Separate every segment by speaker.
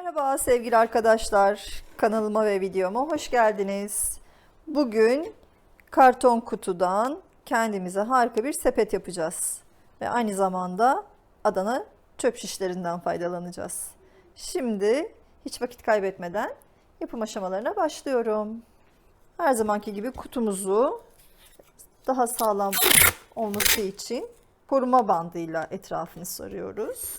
Speaker 1: Merhaba sevgili arkadaşlar. Kanalıma ve videoma hoş geldiniz. Bugün karton kutudan kendimize harika bir sepet yapacağız. Ve aynı zamanda Adana çöp şişlerinden faydalanacağız. Şimdi hiç vakit kaybetmeden yapım aşamalarına başlıyorum. Her zamanki gibi kutumuzu daha sağlam olması için koruma bandıyla etrafını sarıyoruz.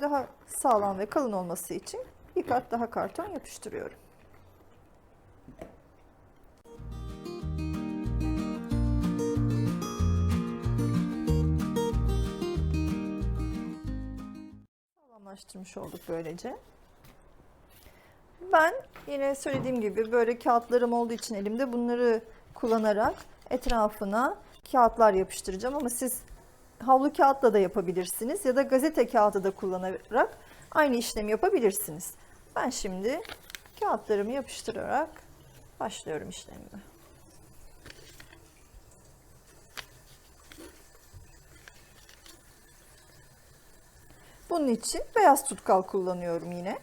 Speaker 1: Daha sağlam ve kalın olması için bir kat daha karton yapıştırıyorum. Sağlamlaştırmış olduk böylece. Ben yine söylediğim gibi böyle kağıtlarım olduğu için elimde bunları kullanarak etrafına kağıtlar yapıştıracağım ama siz havlu kağıtla da yapabilirsiniz ya da gazete kağıdı da kullanarak aynı işlemi yapabilirsiniz. Ben şimdi kağıtlarımı yapıştırarak başlıyorum işlemime. Bunun için beyaz tutkal kullanıyorum yine.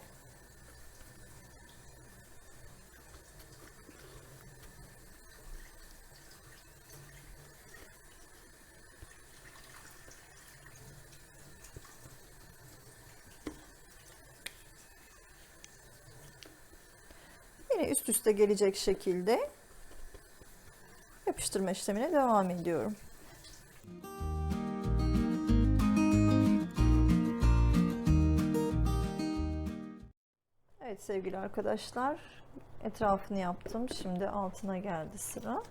Speaker 1: Yine üst üste gelecek şekilde yapıştırma işlemine devam ediyorum. Evet sevgili arkadaşlar etrafını yaptım. Şimdi altına geldi sıra.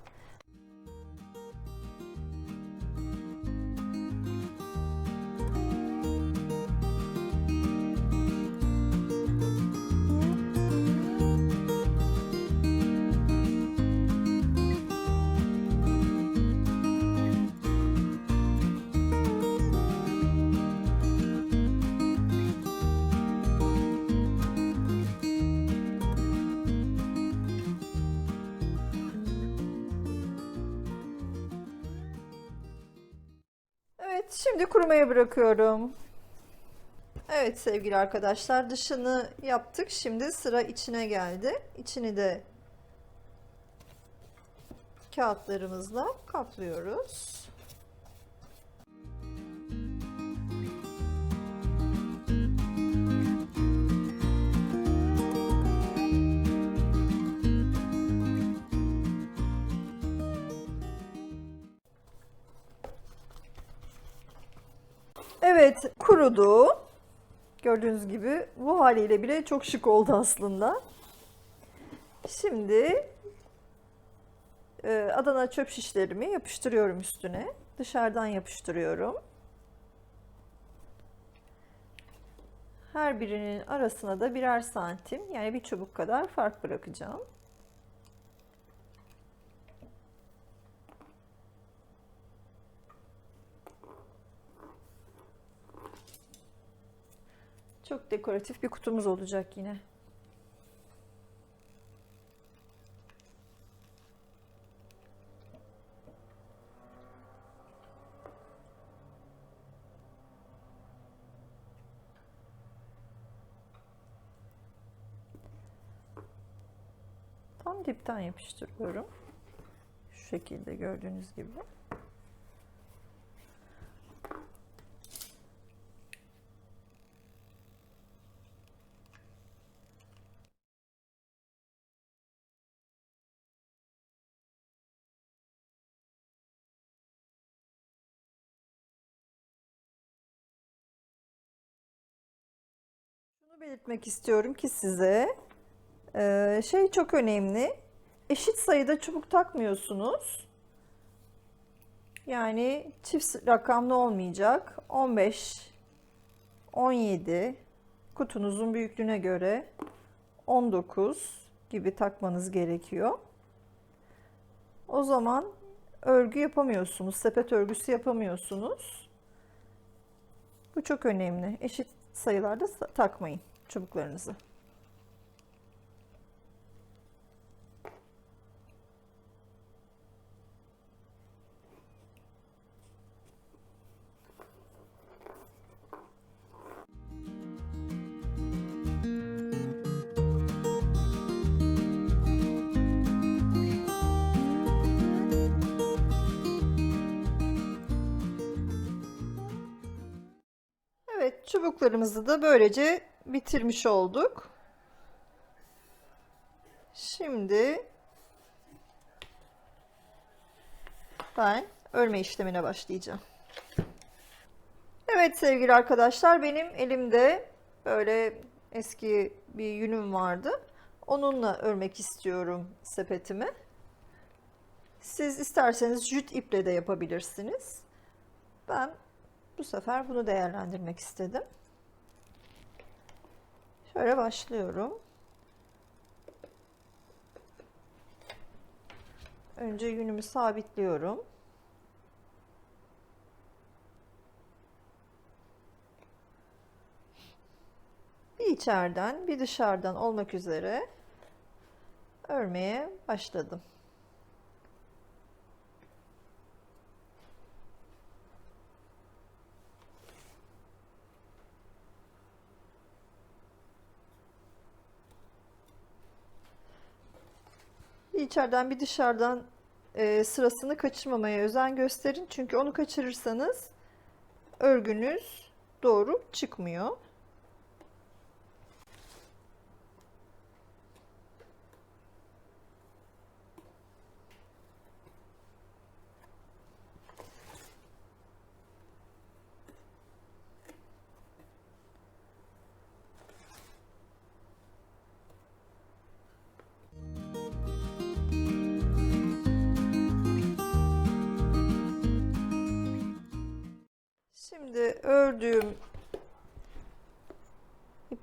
Speaker 1: Şimdi kurumaya bırakıyorum. Evet sevgili arkadaşlar, dışını yaptık. Şimdi sıra içine geldi. İçini de kağıtlarımızla kaplıyoruz. Evet, kurudu. Gördüğünüz gibi bu haliyle bile çok şık oldu aslında. Şimdi e, Adana çöp şişlerimi yapıştırıyorum üstüne. Dışarıdan yapıştırıyorum. Her birinin arasına da birer santim yani bir çubuk kadar fark bırakacağım. Çok dekoratif bir kutumuz olacak yine. Tam dipten yapıştırıyorum. Şu şekilde gördüğünüz gibi. Şunu belirtmek istiyorum ki size e, şey çok önemli. Eşit sayıda çubuk takmıyorsunuz. Yani çift rakamlı olmayacak. 15, 17, kutunuzun büyüklüğüne göre 19 gibi takmanız gerekiyor. O zaman örgü yapamıyorsunuz, sepet örgüsü yapamıyorsunuz. Bu çok önemli. Eşit sayılarda sa- takmayın çubuklarınızı. Çubuklarımızı da böylece bitirmiş olduk. Şimdi ben örme işlemine başlayacağım. Evet sevgili arkadaşlar benim elimde böyle eski bir yünüm vardı. Onunla örmek istiyorum sepetimi. Siz isterseniz jüt iple de yapabilirsiniz. Ben bu sefer bunu değerlendirmek istedim. Şöyle başlıyorum. Önce yünümü sabitliyorum. Bir içeriden bir dışarıdan olmak üzere örmeye başladım. İçeriden bir dışarıdan e, sırasını kaçırmamaya özen gösterin. Çünkü onu kaçırırsanız örgünüz doğru çıkmıyor.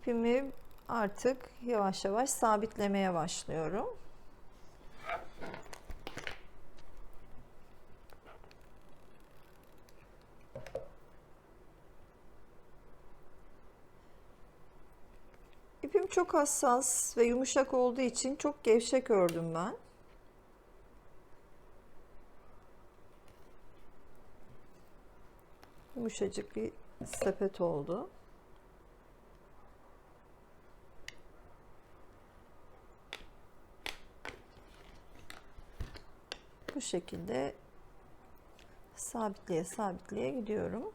Speaker 1: İpimi artık yavaş yavaş sabitlemeye başlıyorum. İpim çok hassas ve yumuşak olduğu için çok gevşek ördüm ben. Yumuşacık bir sepet oldu. Bu şekilde sabitleye sabitleye gidiyorum.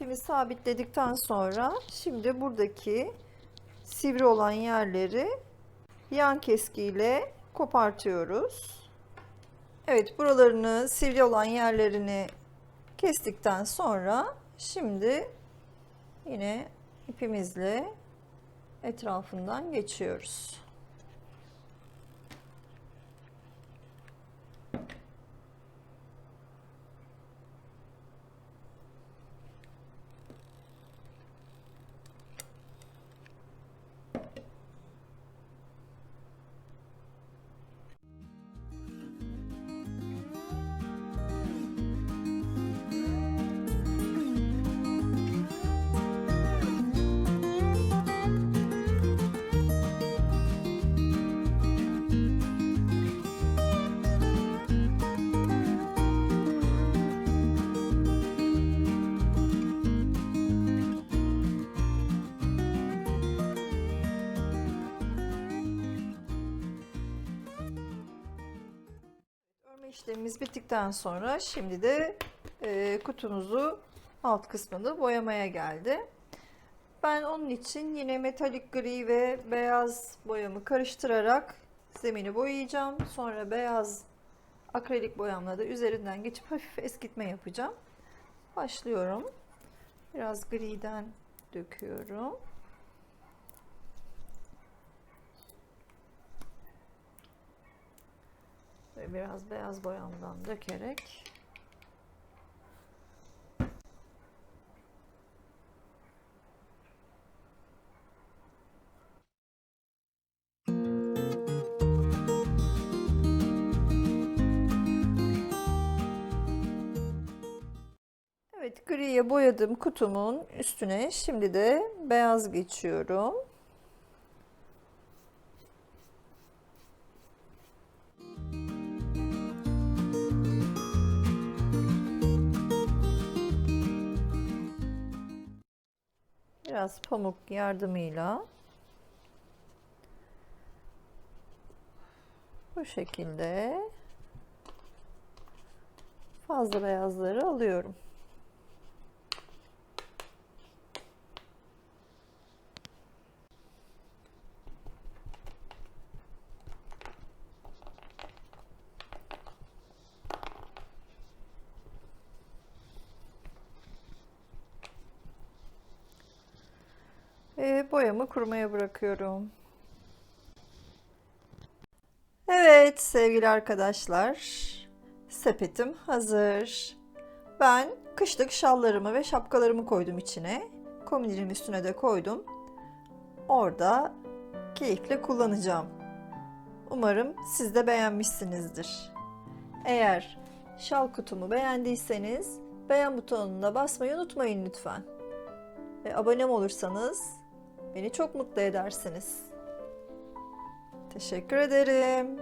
Speaker 1: İpimi sabitledikten sonra şimdi buradaki sivri olan yerleri yan keskiyle kopartıyoruz. Evet buralarını sivri olan yerlerini kestikten sonra şimdi yine ipimizle etrafından geçiyoruz. İşlemimiz bittikten sonra şimdi de e, kutumuzu alt kısmını boyamaya geldi. Ben onun için yine metalik gri ve beyaz boyamı karıştırarak zemini boyayacağım. Sonra beyaz akrilik boyamla da üzerinden geçip hafif eskitme yapacağım. Başlıyorum. Biraz griden döküyorum. Ve biraz beyaz boyamdan dökerek Evet griye boyadığım kutumun üstüne şimdi de beyaz geçiyorum. Biraz pamuk yardımıyla bu şekilde fazla beyazları alıyorum. Ve boyamı kurumaya bırakıyorum. Evet sevgili arkadaşlar, sepetim hazır. Ben kışlık şallarımı ve şapkalarımı koydum içine. Komodinim üstüne de koydum. Orada keyifle kullanacağım. Umarım siz de beğenmişsinizdir. Eğer şal kutumu beğendiyseniz beğen butonuna basmayı unutmayın lütfen. Ve abone olursanız beni çok mutlu edersiniz. Teşekkür ederim.